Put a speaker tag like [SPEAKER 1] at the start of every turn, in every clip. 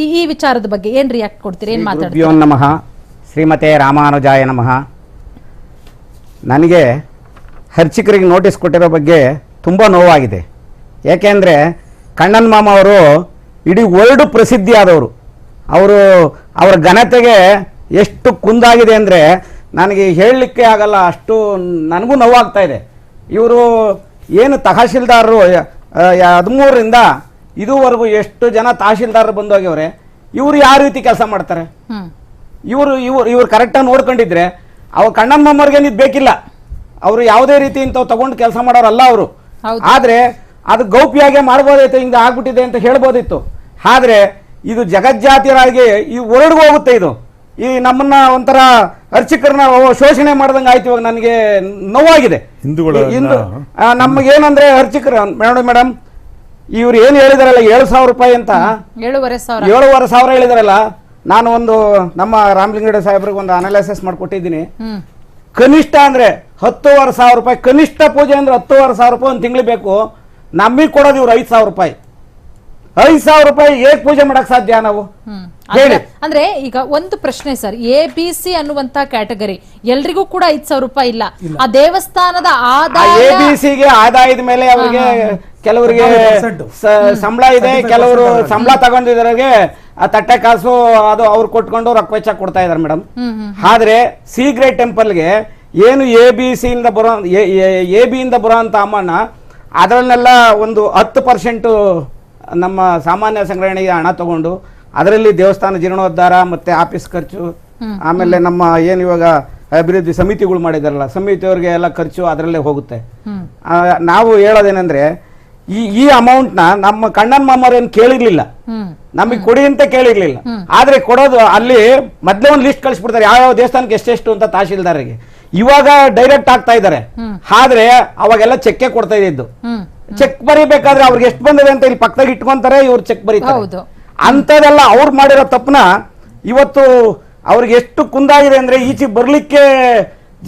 [SPEAKER 1] ಈ ಈ ವಿಚಾರದ ಬಗ್ಗೆ ಏನು ರಿಯಾಕ್ಟ್ ಕೊಡ್ತೀರಿ? ಏನು ಮಾತಾಡ್ತೀರಿ?
[SPEAKER 2] ಗುರುಭ್ಯೋ ನಮಃ. ಶ್ರೀಮತೆ ರಾಮಾನುಜಾಯ ನಮಃ. ನನಗೆ ಹರ್ಚಿಕರಿಗೆ ನೋಟಿಸ್ ಕೊಟ್ಟಿರೋ ಬಗ್ಗೆ ತುಂಬ ನೋವಾಗಿದೆ. ಏಕೆಂದರೆ ಕಣ್ಣನ್ ಮಾಮ ಅವರು ಇಡೀ ವರ್ಲ್ಡ್ ಪ್ರಸಿದ್ಧಿಯಾದವರು. ಅವರು ಅವರ ಘನತೆಗೆ ಎಷ್ಟು ಕುಂದಾಗಿದೆ ಅಂದರೆ ನನಗೆ ಹೇಳಲಿಕ್ಕೆ ಆಗಲ್ಲ ಅಷ್ಟು ನನಗೂ ನೋವಾಗ್ತಾ ಇದೆ. ಇವರು ಏನು ತಹಶೀಲ್ದಾರರು ಹದಿಮೂರರಿಂದ ಇದುವರೆಗೂ ಎಷ್ಟು ಜನ ತಹಶೀಲ್ದಾರ್ ಬಂದು ಹೋಗ್ಯವ್ರೆ ಇವರು ಯಾವ ರೀತಿ ಕೆಲಸ ಮಾಡ್ತಾರೆ?
[SPEAKER 1] ಇವರು
[SPEAKER 2] ಇವರು ಇವ್ರು ಇವ್ರು ಕರೆಕ್ಟಾಗಿ ನೋಡ್ಕೊಂಡಿದ್ರೆ ಅವ್ರ ಕಣ್ಣನ್ ಮಮ್ಮರ್ಗೆ ಇದು ಬೇಕಿಲ್ಲ. ಅವರು ಯಾವುದೇ ರೀತಿ ಇಂಥವು ತಗೊಂಡು ಕೆಲಸ ಮಾಡೋರಲ್ಲ ಅವರು. ಆದ್ರೆ ಅದು ಗೌಪ್ಯಾಗೆ ಮಾಡ್ಬೋದಿತ್ತು ಹಿಂಗ ಆಗ್ಬಿಟ್ಟಿದೆ ಅಂತ ಹೇಳ್ಬೋದಿತ್ತು. ಆದ್ರೆ ಇದು ಜಗಜ್ಜಾತಿಯರಾಗಿ ಈ ಹೋಗುತ್ತೆ ಇದು. ಈ ನಮ್ಮನ್ನ ಒಂಥರ ಅರ್ಚಕರನ್ನ ಶೋಷಣೆ ಮಾಡ್ದಂಗೆ ಆಯ್ತು ಇವಾಗ ನನಗೆ ನೋವಾಗಿದೆ. ಹಿಂದೂ ಆ, ನಮಗೇನಂದ್ರೆ ಅರ್ಚಕರು ಮೇಡಮ್ ಮೇಡಮ್ ಇವ್ರು ಏನು ಹೇಳಿದಾರಲ್ಲ ಏಳು ಸಾವಿರ ರೂಪಾಯಿ ಅಂತ?
[SPEAKER 1] ಏಳುವರೆ ಸಾವಿರ.
[SPEAKER 2] ಏಳುವರೆ ಸಾವಿರ ಹೇಳಿದಾರಲ್ಲ? ನಾನು ಒಂದು ನಮ್ಮ ರಾಮಲಿಂಗಡೆ ಸಾಹೇಬ್ರಿಗೆ ಒಂದು ಅನಾಲಿಸಿಸ್ ಮಾಡಿಕೊಟ್ಟಿದ್ದೀನಿ. ಕನಿಷ್ಠ ಅಂದ್ರೆ ಹತ್ತುವರೆ ಸಾವಿರ ರೂಪಾಯಿ ಕನಿಷ್ಠ ಪೂಜೆ ಅಂದ್ರೆ ಹತ್ತುವರೆ ಸಾವಿರ ರೂಪಾಯಿ ಒಂದು ತಿಂಗಳು ಬೇಕು. ನಮಗೆ ಕೊಡೋದು ಇವ್ರು ಐದು ಸಾವಿರ ರೂಪಾಯಿ. ಐದು ಸಾವಿರ ರೂಪಾಯಿ ಹೇಗೆ ಪೂಜೆ ಮಾಡಕ್ ಸಾಧ್ಯ ನಾವು?
[SPEAKER 1] ಅಂದ್ರೆ ಈಗ ಒಂದು ಪ್ರಶ್ನೆ ಸರ್ ಎ ಬಿ ಸಿ ಅನ್ನುವಂತ ಕ್ಯಾಟಗರಿ ಎಲ್ರಿಗೂ ಕೂಡ ಐದ್ ಸಾವಿರ ರೂಪಾಯಿ ಇಲ್ಲ. ಆ ದೇವಸ್ಥಾನದ ಆದಾಯ
[SPEAKER 2] ಎ ಬಿ ಸಿಗೆ ಆದಾಯದ ಮೇಲೆ ಅವರಿಗೆ ಕೆಲವರಿಗೆ ಸಂಬಳ ಇದೆ ಕೆಲವರು ಸಂಬಳ ತಗೊಂಡಿದ್ರಿಗೆ ಆ ತಟ್ಟೆ ಕಾಸು ಅದು ಅವ್ರು ಕೊಟ್ಕೊಂಡು ರೊಕ್ಕ ವೆಚ್ಚ ಕೊಡ್ತಾ ಇದಾರೆ ಮೇಡಮ್.
[SPEAKER 1] ಹ್ಮ್ ಹ್ಮ್
[SPEAKER 2] ಆದ್ರೆ ಸಿ ಟೆಂಪಲ್ ಟೆಂಪಲ್ಗೆ ಏನು ಎ ಬಿ ಸಿ ಇಂದ ಬರೋ ಎ ಬಿ ಇಂದ ಬರೋ ಅಂತ ಅಮ್ಮನ ಅದರನ್ನೆಲ್ಲ ಒಂದು ಹತ್ತು ಪರ್ಸೆಂಟು ನಮ್ಮ ಸಾಮಾನ್ಯ ಸಂಗ್ರಹಣೆಗೆ ಹಣ ತಗೊಂಡು ಅದರಲ್ಲಿ ದೇವಸ್ಥಾನ ಜೀರ್ಣೋದ್ಧಾರ ಮತ್ತೆ ಆಫೀಸ್ ಖರ್ಚು ಆಮೇಲೆ ನಮ್ಮ ಏನು ಇವಾಗ ಅಭಿವೃದ್ಧಿ ಸಮಿತಿಗಳು ಮಾಡಿದಾರಲ್ಲ ಸಮಿತಿಯವ್ರಿಗೆ ಎಲ್ಲ ಖರ್ಚು ಅದರಲ್ಲೇ ಹೋಗುತ್ತೆ. ನಾವು ಹೇಳೋದೇನೆಂದ್ರೆ ಈ ಈ ಅಮೌಂಟ್ನ ನಮ್ಮ ಕಣ್ಣನ್ ಮಾಮವ್ರೇನು ಏನು ಕೇಳಿರ್ಲಿಲ್ಲ ನಮಗೆ ಕೊಡಿ ಅಂತ ಕೇಳಿರ್ಲಿಲ್ಲ. ಆದ್ರೆ ಕೊಡೋದು ಅಲ್ಲಿ ಮೊದ್ಲೇ ಒಂದು ಲಿಸ್ಟ್ ಕಳಿಸ್ಬಿಡ್ತಾರೆ ಯಾವ ದೇವಸ್ಥಾನಕ್ಕೆ ಎಷ್ಟೆಷ್ಟು ಅಂತ ತಹಶೀಲ್ದಾರರಿಗೆ. ಇವಾಗ ಡೈರೆಕ್ಟ್ ಆಗ್ತಾ ಇದ್ದಾರೆ. ಆದ್ರೆ ಅವಾಗೆಲ್ಲ ಚೆಕ್ಕೆ ಕೊಡ್ತಾ ಇದ್ದು ಚೆಕ್ ಬರೀಬೇಕಾದ್ರೆ ಅವ್ರಿಗೆ ಎಷ್ಟು ಬಂದಿದೆ ಅಂತ ಇಲ್ಲಿ ಪಕ್ಕದಾಗ ಇಟ್ಕೊಂತಾರೆ ಇವ್ರು ಚೆಕ್ ಬರೀತಾರೆ. ಅಂತದೆಲ್ಲ ಅವ್ರು ಮಾಡಿರೋ ತಪ್ಪನ ಇವತ್ತು ಅವ್ರಿಗೆ ಎಷ್ಟು ಕುಂದಾಗಿದೆ ಅಂದ್ರೆ ಈಚೆ ಬರ್ಲಿಕ್ಕೆ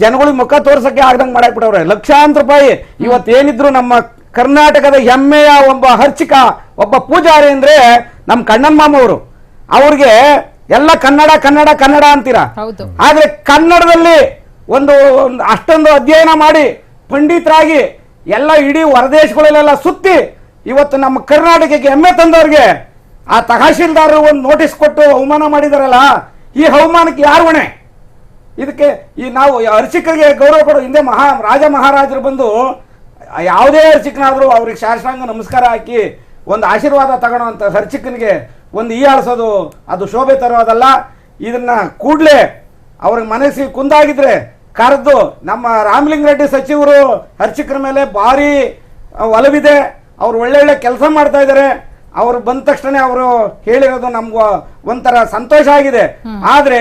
[SPEAKER 2] ಜನಗಳಿಗೆ ಮುಖ ತೋರ್ಸಕ್ಕೆ ಆಗ್ದಂಗೆ ಮಾಡಾಕ್ಬಿಟ್ಟವ್ರೆ. ಲಕ್ಷಾಂತರ ರೂಪಾಯಿ. ಇವತ್ತೇನಿದ್ರು ನಮ್ಮ ಕರ್ನಾಟಕದ ಹೆಮ್ಮೆಯ ಒಬ್ಬ ಹರ್ಚಿಕ ಒಬ್ಬ ಪೂಜಾರಿ ಅಂದ್ರೆ ನಮ್ಮ ಕಣ್ಣನ್ ಮಾಮ ಅವರು ಅವ್ರಿಗೆ ಎಲ್ಲ ಕನ್ನಡ ಕನ್ನಡ ಕನ್ನಡ ಅಂತೀರಾ? ಆದ್ರೆ ಕನ್ನಡದಲ್ಲಿ ಒಂದು ಒಂದು ಅಷ್ಟೊಂದು ಅಧ್ಯಯನ ಮಾಡಿ ಪಂಡಿತರಾಗಿ ಎಲ್ಲ ಇಡೀ ಹೊರದೇಶಗಳಲ್ಲೆಲ್ಲ ಸುತ್ತಿ ಇವತ್ತು ನಮ್ಮ ಕರ್ನಾಟಕಕ್ಕೆ ಹೆಮ್ಮೆ ತಂದವ್ರಿಗೆ ಆ ತಹಶೀಲ್ದಾರರು ಒಂದು ನೋಟಿಸ್ ಕೊಟ್ಟು ಅವಮಾನ ಮಾಡಿದಾರಲ್ಲ ಈ ಅವಮಾನಕ್ಕೆ ಯಾರು ಹೊಣೆ? ಇದಕ್ಕೆ ಈ ನಾವು ಅರ್ಚಕರಿಗೆ ಗೌರವ ಕೊಡೋ ಹಿಂದೆ ಮಹಾ ರಾಜ ಮಹಾರಾಜರು ಬಂದು ಯಾವುದೇ ಅರ್ಚಕನಾದರೂ ಅವ್ರಿಗೆ ಶಾಸ್ತ್ರಾಂಗ ನಮಸ್ಕಾರ ಹಾಕಿ ಒಂದು ಆಶೀರ್ವಾದ ತಗೊಳ್ಳೋಂಥ ಅರ್ಚಕನಿಗೆ ಒಂದು ಈ ಆಳಿಸೋದು ಅದು ಶೋಭೆ ತರೋದಲ್ಲ ಇದನ್ನ ಕೂಡಲೇ ಅವ್ರಿಗೆ ಮನಸ್ಸಿಗೆ ಕುಂದಾಗಿದ್ರೆ ಕರೆದು ನಮ್ಮ ರಾಮಲಿಂಗ ರೆಡ್ಡಿ ಸಚಿವರು ಅರ್ಚಕರ ಮೇಲೆ ಭಾರಿ ಒಲವಿದೆ. ಅವ್ರು ಒಳ್ಳೊಳ್ಳೆ ಕೆಲಸ ಮಾಡ್ತಾ ಇದ್ದಾರೆ. ಅವ್ರು ಬಂದ ತಕ್ಷಣ ಅವರು ಹೇಳಿರೋದು ನಮ್ಗೆ ಒಂಥರ ಸಂತೋಷ ಆಗಿದೆ. ಆದ್ರೆ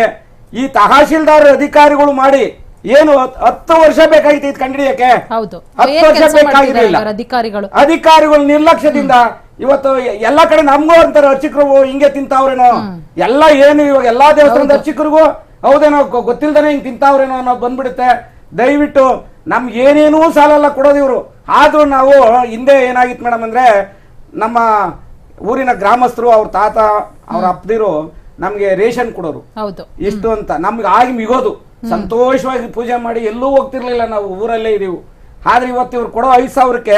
[SPEAKER 2] ಈ ತಹಶೀಲ್ದಾರ್ ಅಧಿಕಾರಿಗಳು ಮಾಡಿ ಏನು ಹತ್- ಹತ್ತು ವರ್ಷ ಬೇಕಾಗಿತ್ತು ಇದು ಕಂಡಿಡಿಯಕ್ಕೆ?
[SPEAKER 1] ಹೌದು.
[SPEAKER 2] ಹತ್ತು ವರ್ಷ ಬೇಕಾಗಿರಲಿಲ್ಲ.
[SPEAKER 1] ಅಧಿಕಾರಿಗಳು?
[SPEAKER 2] ಅಧಿಕಾರಿಗಳು ನಿರ್ಲಕ್ಷ್ಯದಿಂದ ಇವತ್ತು ಎಲ್ಲಾ ಕಡೆ ನಮ್ಗೂ ಅಂತಾರೆ ಅರ್ಚಕರು ಹಿಂಗೆ ತಿಂತಾವ್ರೇನೋ. ಎಲ್ಲ ಏನು ಇವಾಗ ಎಲ್ಲಾ ದೇವಸ್ಥಾನದ ಅರ್ಚಕರಿಗೂ ಹೌದೇನೋ ಗೊತ್ತಿಲ್ದೇನೆ ಹಿಂಗ್ ತಿಂತಾವ್ರೇನೋ ಅನ್ನೋ ಬಂದ್ಬಿಡುತ್ತೆ. ದಯವಿಟ್ಟು ನಮ್ಗೆ ಏನೇನೂ ಸಾಲಲ್ಲ ಕೊಡೋದು ಇವರು. ಆದ್ರೂ ನಾವು ಹಿಂದೆ ಏನಾಗಿತ್ತು ಮೇಡಮ್ ಅಂದ್ರೆ ನಮ್ಮ ಊರಿನ ಗ್ರಾಮಸ್ಥರು ಅವ್ರ ತಾತ ಅವ್ರ ಅಪ್ಪದಿರು ನಮ್ಗೆ ರೇಷನ್ ಕೊಡೋರು. ಇಷ್ಟು ಅಂತ. ನಮ್ಗೆ ಆಗಿ ಮಿಗೋದು. ಸಂತೋಷವಾಗಿ ಪೂಜೆ ಮಾಡಿ ಎಲ್ಲೂ ಹೋಗ್ತಿರ್ಲಿಲ್ಲ ನಾವು ಊರಲ್ಲೇ ಇದೀವು. ಆದ್ರೆ ಇವತ್ತು ಇವ್ರು ಕೊಡೋ ಐದು ಸಾವಿರಕ್ಕೆ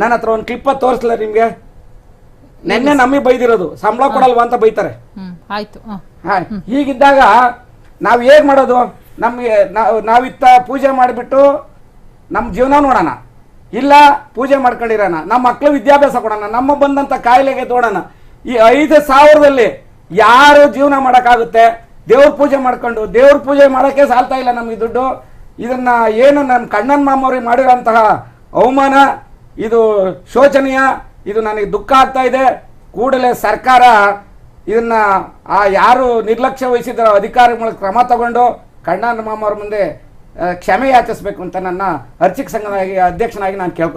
[SPEAKER 2] ನನ್ನ ಹತ್ರ ಒಂದು ಕ್ಲಿಪ್ಪ ತೋರಿಸ್ಲ ನಿಮ್ಗೆ? ನಿನ್ನೆ ನಮಗೆ ಬೈದಿರೋದು. ಸಂಬಳ ಕೊಡಲ್ವಾ ಅಂತ ಬೈತಾರೆ.
[SPEAKER 1] ಆಯ್ತು
[SPEAKER 2] ಹೀಗಿದ್ದಾಗ ನಾವು ಏನ್ ಮಾಡೋದು? ನಮ್ಗೆ ನಾವು ನಾವಿತ್ತ ಪೂಜೆ ಮಾಡಿಬಿಟ್ಟು ನಮ್ಮ ಜೀವನ ನೋಡೋಣ. ಇಲ್ಲ ಪೂಜೆ ಮಾಡ್ಕೊಂಡಿರೋಣ. ನಮ್ಮ ಮಕ್ಕಳು ವಿದ್ಯಾಭ್ಯಾಸ ಕೊಡೋಣ. ನಮ್ಮ ಬಂದಂತ ಕಾಯಿಲೆಗೆ ತೋಡೋಣ. ಈ ಐದು ಸಾವಿರದಲ್ಲಿ ಯಾರು ಜೀವನ ಮಾಡೋಕ್ಕಾಗುತ್ತೆ? ದೇವ್ರ ಪೂಜೆ ಮಾಡ್ಕೊಂಡು, ದೇವ್ರ ಪೂಜೆ ಮಾಡೋಕ್ಕೆ ಸಾಲ್ತಾ ಇಲ್ಲ ನಮಗೆ ದುಡ್ಡು. ಇದನ್ನು ಏನು ನನ್ನ ಕಣ್ಣನ್ ಮಾಮವ್ರಿಗೆ ಮಾಡಿರೋಂತಹ ಅವಮಾನ, ಇದು ಶೋಚನೀಯ, ಇದು ನನಗೆ ದುಃಖ ಆಗ್ತಾ ಇದೆ. ಕೂಡಲೇ ಸರ್ಕಾರ ಇದನ್ನು ಆ ಯಾರು ನಿರ್ಲಕ್ಷ್ಯ ವಹಿಸಿದ ಅಧಿಕಾರಿಗಳ ಕ್ರಮ ತಗೊಂಡು ಕಣ್ಣನ್ ಮಾಮವ್ರ ಮುಂದೆ ಕ್ಷಮೆ ಯಾಚಿಸಬೇಕು ಅಂತ ನನ್ನ ಅರ್ಚಕ ಸಂಘದ ಅಧ್ಯಕ್ಷನಾಗಿ ನಾನು ಕೇಳ್ಕೊ